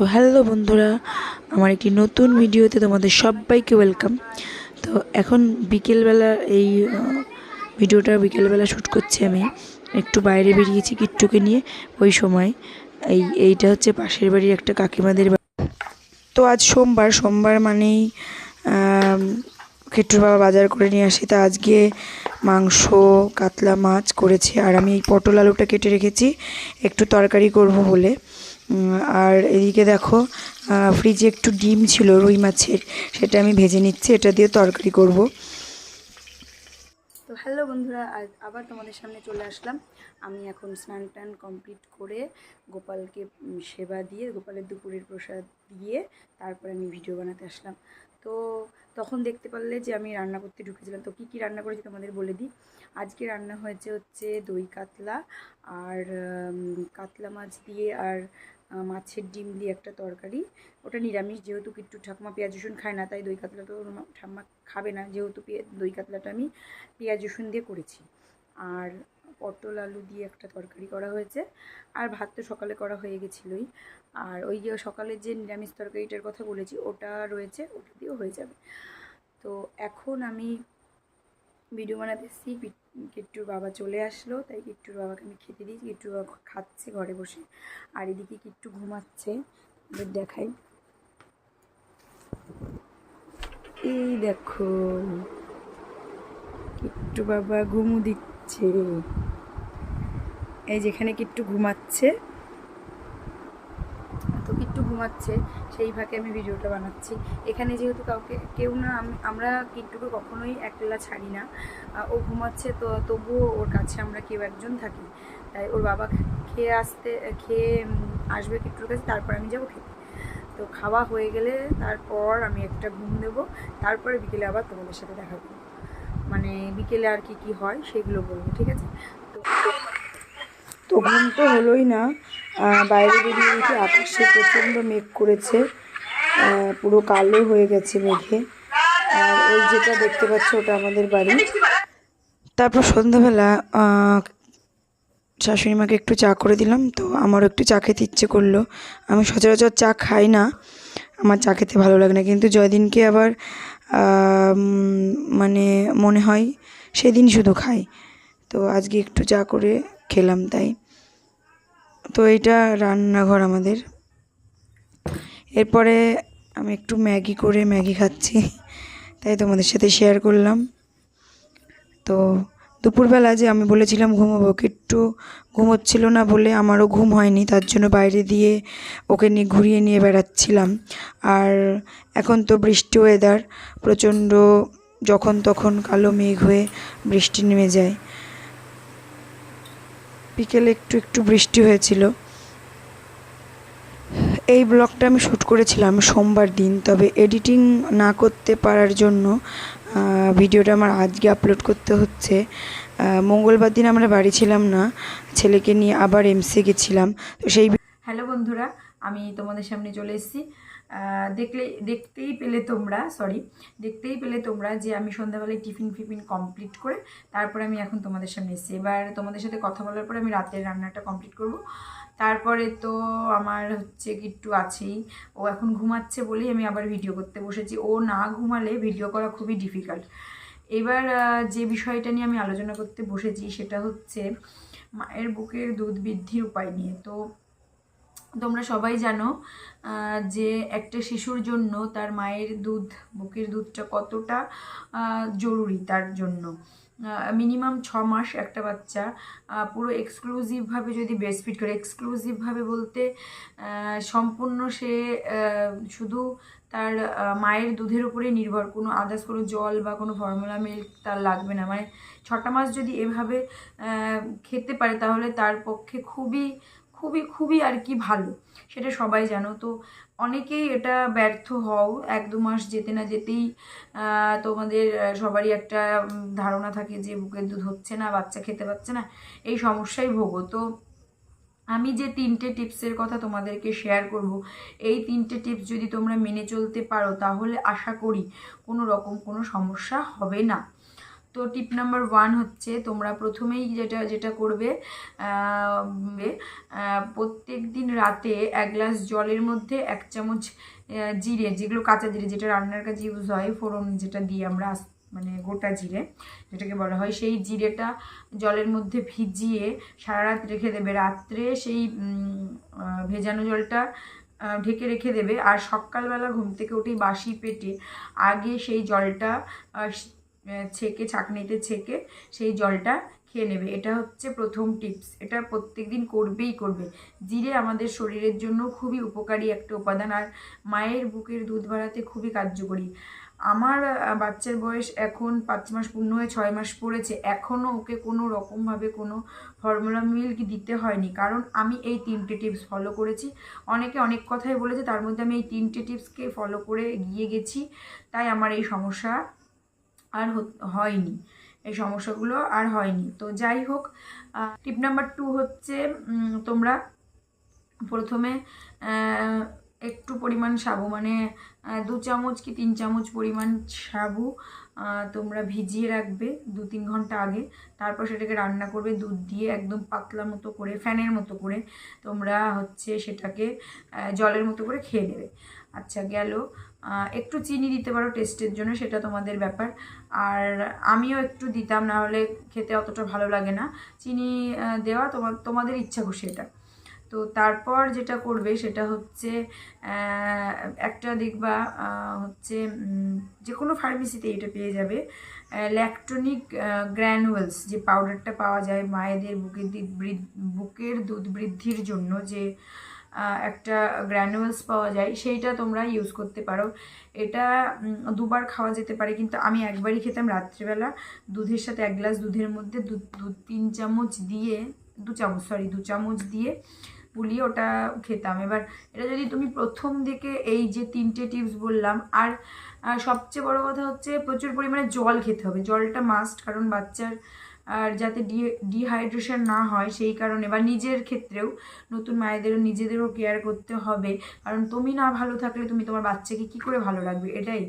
তো হ্যালো বন্ধুরা, আমার একটি নতুন ভিডিওতে তোমাদের সবাইকে ওয়েলকাম তো এখন বিকেলবেলা এই ভিডিওটা বিকেলবেলা শ্যুট করছি আমি। একটু বাইরে বেরিয়েছি কিট্টুকে নিয়ে, ওই সময়। এই, এইটা হচ্ছে পাশের বাড়ির একটা কাকিমাদের তো আজ সোমবার সোমবার মানেই কিট্টুর বাবা বাজার করে নিয়ে আসি। তা আজকে মাংস, কাতলা মাছ করেছি। আর আমি এই পটল আলুটা কেটে রেখেছি। একটু তরকারি করব বলে। আর এদিকে দেখো ফ্রিজে একটু ডিম ছিল, রুই মাছের। সেটা আমি ভেজে নিচ্ছি, এটা দিয়ে তরকারি করব। তো হ্যালো বন্ধুরা, আজ আবার তোমাদের সামনে চলে আসলাম। আমি এখন স্নান টান কমপ্লিট করে গোপালকে সেবা দিয়ে, গোপালের দুপুরের প্রসাদ দিয়ে, তারপরে আমি ভিডিও বানাতে আসলাম। তো তখন দেখতে পারলে যে আমি রান্না করতে ঢুকেছিলাম। তো কী কী রান্না করেছি তোমাদের বলে দিই। আজকে রান্না হয়েছে হচ্ছে দই কাতলা আর কাতলা মাছ দিয়ে আর মাছের ডিম দিয়ে একটা তরকারি। ওটা নিরামিষ, যেহেতু কিট্টু ঠাকুমা পেঁয়াজ, রসুন খায় না, তাই দই কাতলা তো ঠাম্মা খাবে না। যেহেতু দই কাতলাটা আমি পেঁয়াজ, রসুন দিয়ে করেছি। আর পটল, আলু দিয়ে একটা তরকারি করা হয়েছে। আর ভাত তো সকালে করা হয়ে গেছিলোই। আর ওই যে সকালে যে নিরামিষ তরকারিটার কথা বলেছি, ওটা রয়েছে, ওটা দিয়েও হয়ে যাবে। তো এখন আমি ভিডিও বানাতে এসেছি কিট্টুর বাবা চলে আসলো, তাই কিট্টুর বাবাকে আমি খেতে দিই কিট্টুর বাবা খাচ্ছে ঘরে বসে। আর এদিকে কিট্টু ঘুমাচ্ছে দেখাই। এই দেখো, কিট্টু বাবা ঘুমু দিচ্ছে। এই যেখানে কিট্টু ঘুমাচ্ছে ঘুমাচ্ছে, সেই ফাঁকে আমি ভিডিওটা বানাচ্ছি। এখানে যেহেতু কাউকে, কেউ না আমরা কিট্টুকে কখনোই একলা ছাড়ি না। ও ঘুমাচ্ছে তো তবুও ওর কাছে আমরা কেউ একজন থাকি। তাই ওর বাবা খেয়ে আসতে, খেয়ে আসবে কিট্টুর কাছে, তারপর আমি যাব খেতে। তো খাওয়া হয়ে গেলে তারপর আমি একটা ঘুম দেবো, তারপরে বিকেলে আবার তোমাদের সাথে দেখা করব। মানে বিকেলে আর কি কি হয় সেগুলো বলব, ঠিক আছে? তো ঘুম তো হলোই না। বাইরে বেরিয়ে দেখি আকাশে প্রচণ্ড মেঘ করেছে। পুরো কালো হয়ে গেছে মেঘে। আর ওই যেটা দেখতে পাচ্ছ ওটা আমাদের বাড়ি। তারপর সন্ধ্যাবেলা শাশুড়ি মাকে একটু চা করে দিলাম। তো আমারও একটু চা খেতে ইচ্ছে করল। আমি সচরাচর চা খাই না। আমার চা খেতে ভালো লাগে না। কিন্তু জয়দিনকে আবার মানে মনে হয় সেদিন শুধু খাই। তো আজকে একটু চা করে খেলাম তাই। তো এইটা রান্নাঘর আমাদের। এরপরে আমি একটু ম্যাগি করে ম্যাগি খাচ্ছি, তাই তোমাদের সাথে শেয়ার করলাম। তো দুপুরবেলা যে আমি বলেছিলাম ঘুমোবো একটু ঘুমোচ্ছিল না বলে আমারও ঘুম হয়নি, তার জন্য বাইরে দিয়ে ওকে নিয়ে ঘুরিয়ে নিয়ে বেড়াচ্ছিলাম। আর এখন তো বৃষ্টি ওয়েদার প্রচণ্ড যখন তখন কালো মেঘ হয়ে বৃষ্টি নেমে যায়। বিকেলে একটু একটু বৃষ্টি হয়েছিল। এই ব্লগটা আমি শ্যুট করেছিলাম সোমবার দিন, তবে এডিটিং না করতে পারার জন্য ভিডিওটা আমার আজকে আপলোড করতে হচ্ছে। মঙ্গলবার দিন আমরা বাড়ি ছিলাম না, ছেলেকে নিয়ে আবার এমসি গেছিলাম, তো সেই হ্যালো বন্ধুরা, আমি তোমাদের সামনে চলে এসেছি। দেখলে, দেখতেই পেলে তোমরা সরি দেখতেই পেলে তোমরা যে আমি সন্ধ্যাবেলায় টিফিন ফিফিন কমপ্লিট করে তারপরে আমি এখন তোমাদের সামনে এসেছি। এবার তোমাদের সাথে কথা বলার পরে আমি রাতের রান্নাটা কমপ্লিট করব। তারপরে তো আমার হচ্ছে কিট্টু আছেই। ও এখন ঘুমাচ্ছে বলেই আমি আবার ভিডিও করতে বসেছি। ও না ঘুমালে ভিডিও করা খুবই ডিফিকাল্ট এবার যে বিষয়টা নিয়ে আমি আলোচনা করতে বসেছি সেটা হচ্ছে মায়ের বুকের দুধ বৃদ্ধির উপায় নিয়ে। তো তোমরা সবাই জানো যে একটা শিশুর জন্য তার মায়ের দুধ, বুকের দুধটা কতটা জরুরি তার জন্য। মিনিমাম ছ মাস একটা বাচ্চা পুরো এক্সক্লুসিভভাবে যদি ব্রেস্টফিড করে এক্সক্লুসিভভাবে বলতে সম্পূর্ণ সে শুধু তার মায়ের দুধের উপরে নির্ভর। কোনো আদার্স কোনো জল বা কোনো ফর্মুলা মিল্ক তার লাগবে না। মানে ছটা মাস যদি এভাবে খেতে পারে, তাহলে তার পক্ষে খুবই খুবই খুবই আর কি ভালো, সেটা সবাই জানো। তো অনেকেই এটা ব্যর্থ হও, এক দু মাস যেতে না যেতেই তোমাদের সবারই একটা ধারণা থাকে যে বুকের দুধ হচ্ছে না, বাচ্চা খেতে পাচ্ছে না, এই সমস্যায় ভোগো। তো আমি যে তিনটে টিপসের কথা তোমাদেরকে শেয়ার করব, এই তিনটে টিপস যদি তোমরা মেনে চলতে পারো, তাহলে আশা করি কোনো রকম কোনো সমস্যা হবে না। তো টিপ নাম্বার ওয়ান হচ্ছে তোমরা প্রথমেই যেটা যেটা করবে প্রত্যেক দিন রাতে এক গ্লাস জলের মধ্যে এক চামচ জিরে, যেগুলো কাঁচা জিরে, যেটা রান্নার কাজে ইউজ হয়, ফোড়ন যেটা দিই আমরা মানে গোটা জিরে, যেটাকে বলা হয়, সেই জিরেটা জলের মধ্যে ভিজিয়ে সারা রাত রেখে দেবে। রাত্রে সেই ভেজানো জলটা ঢেকে রেখে দেবে। আর সকালবেলা ঘুম থেকে উঠেই বাসি পেটে আগে সেই জলটা ছেঁকে, ছাঁকনিতে ছেঁকে সেই জলটা খেয়ে নেবে। এটা হচ্ছে প্রথম টিপস। এটা প্রত্যেক দিন করবেই করবে। জিরে আমাদের শরীরের জন্য খুবই উপকারী একটা উপাদান আর মায়ের বুকের দুধ বাড়াতে খুবই কার্যকরী। আমার বাচ্চার বয়স এখন পাঁচ মাস পূর্ণ হয়ে ছয় মাস পড়েছে। এখনও ওকে কোনো রকমভাবে কোনো ফর্মুলা মিল্ক দিতে হয়নি। কারণ আমি এই তিনটে টিপস ফলো করেছি। অনেকে অনেক কথাই বলেছে, তার মধ্যে আমি এই তিনটে টিপসকে ফলো করে গিয়ে গেছি। তাই আমার এই সমস্যা আর হয়নি। এই সমস্যাগুলো আর হয়নি। তো যাই হোক টিপ নাম্বার টু হচ্ছে তোমরা প্রথমে একটু পরিমাণ সাবু মানে দু চামচ কি তিন চামচ পরিমাণ সাবু তোমরা ভিজিয়ে রাখবে দু তিন ঘণ্টা আগে। তারপর সেটাকে রান্না করবে দুধ দিয়ে একদম পাতলা মতো করে, ফ্যানের মতো করে তোমরা হচ্ছে সেটাকে জলের মতো করে খেয়ে নেবে। আচ্ছা গেল। একটু চিনি দিতে পারো টেস্টের জন্য, সেটা তোমাদের ব্যাপার। আর আমিও একটু দিতাম, না হলে খেতে অতটা ভালো লাগে না। চিনি দেওয়া তোমার তোমাদের ইচ্ছা খুশি এটা। তো তারপর যেটা করবে সেটা হচ্ছে একটা দেখবা হচ্ছে যে কোনো ফার্মেসিতে এটা পেয়ে যাবে। ল্যাকটনিক গ্র্যানুয়েলস যে পাউডারটা পাওয়া যায় মায়েদের বুকের বুকের দুধ বৃদ্ধির জন্য যে একটা গ্র্যানুয়েলস পাওয়া যায়, সেইটা তোমরা ইউজ করতে পারো। এটা দুবার খাওয়া যেতে পারে, কিন্তু আমি একবারই খেতাম রাত্রিবেলা। দুধের সাথে এক গ্লাস দুধের মধ্যে দু তিন চামচ দিয়ে, দু চামচ সরি দু চামচ দিয়ে পুলিয়ে ওটা খেতাম। এবার এটা যদি তুমি প্রথম দিকে এই যে তিনটে টিপস বললাম, আর সবচেয়ে বড় কথা হচ্ছে প্রচুর পরিমাণে জল খেতে হবে। জলটা মাস্ট কারণ বাচ্চার আর যাতে ডি ডিহাইড্রেশন না হয় সেই কারণে বা নিজের ক্ষেত্রেও নতুন মায়েদেরও নিজেদেরও কেয়ার করতে হবে। কারণ তুমি না ভালো থাকলে তুমি তোমার বাচ্চাকে কি করে ভালো রাখবে? এটাই।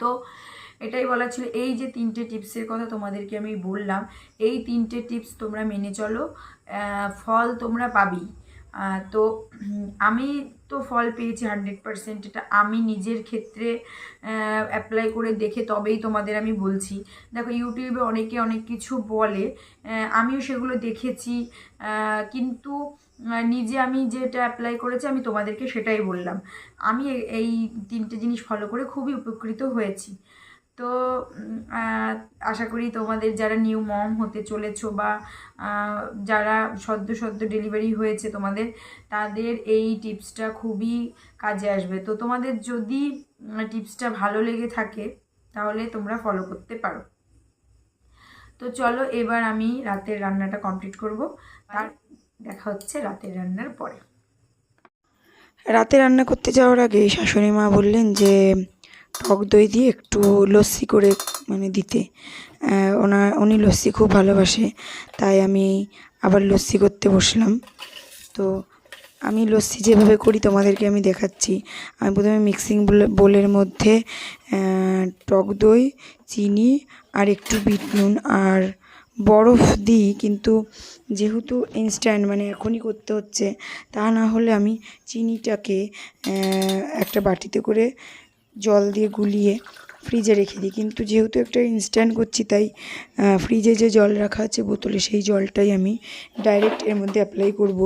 তো এটাই বলা ছিল। এই যে তিনটে টিপসের কথা তোমাদেরকে আমি বললাম এই তিনটে টিপস তোমরা মেনে চলো। ফল তোমরা আহ, তো আমি তো ফল পেয়েছি হান্ড্রেড পারসেন্ট এটা আমি নিজের ক্ষেত্রে অ্যাপ্লাই করে দেখে তবেই তোমাদের আমি বলছি। দেখো, ইউটিউবে অনেকে অনেক কিছু বলে আমিও সেগুলো দেখেছি কিন্তু নিজে আমি যেটা অ্যাপ্লাই করেছি, আমি তোমাদেরকে সেটাই বললাম। আমি এই তিনটে জিনিস ফলো করে খুবই উপকৃত হয়েছি। তো আশা করি তোমাদের যারা নিউ মম হতে চলেছো বা যারা সদ্য সদ্য ডেলিভারি হয়েছে তোমাদের, তাদের এই টিপসটা খুবই কাজে আসবে। তো তোমাদের যদি টিপসটা ভালো লেগে থাকে, তাহলে তোমরা ফলো করতে পারো। তো চলো এবার আমি রাতের রান্নাটা কমপ্লিট করব। আর দেখা হচ্ছে রাতের রান্নার পরে। রাতে রান্না করতে যাওয়ার আগে শাশুড়ি মা বললেন যে টক দই দিয়ে একটু লস্যি করে মানে দিতে। ওনার উনি লস্যি খুব ভালোবাসে, তাই আমি আবার লস্যি করতে বসলাম। তো আমি লস্যি যেভাবে করি তোমাদেরকে আমি দেখাচ্ছি। আমি প্রথমে মিক্সিং বোলের মধ্যে টক দই, চিনি আর একটু বিট নুন আর বরফ দিই, কিন্তু যেহেতু ইনস্ট্যান্ট মানে এখনই করতে হচ্ছে, তা না হলে আমি চিনিটাকে একটা বাটিতে করে জল দিয়ে গুলিয়ে ফ্রিজে রেখে দিই। কিন্তু যেহেতু একটা ইনস্ট্যান্ট করছি, তাই ফ্রিজে যে জল রাখা আছে বোতলে, সেই জলটাই আমি ডাইরেক্ট এর মধ্যে অ্যাপ্লাই করব।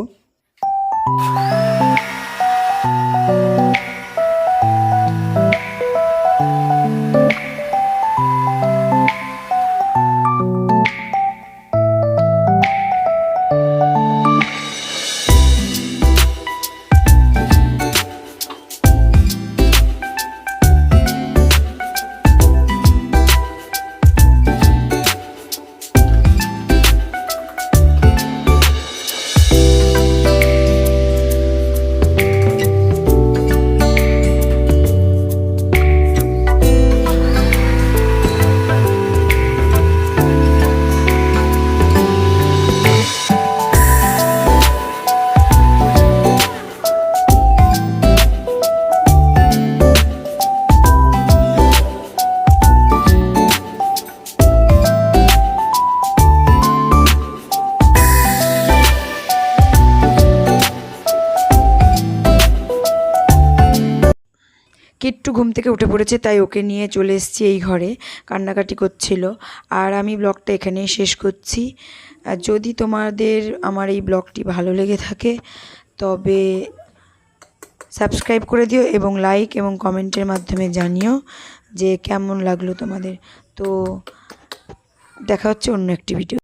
উঠে পড়েছে, তাই ওকে নিয়ে চলে এসেছি এই ঘরে। কান্নাকাটি করছিল। আর আমি ব্লগটা এখানেই শেষ করছি। আর যদি তোমাদের আমার এই ব্লগটি ভালো লেগে থাকে, তবে সাবস্ক্রাইব করে দিও এবং লাইক এবং কমেন্টের মাধ্যমে জানিও যে কেমন লাগল তোমাদের। তো দেখা হচ্ছে অন্য একটি ভিডিও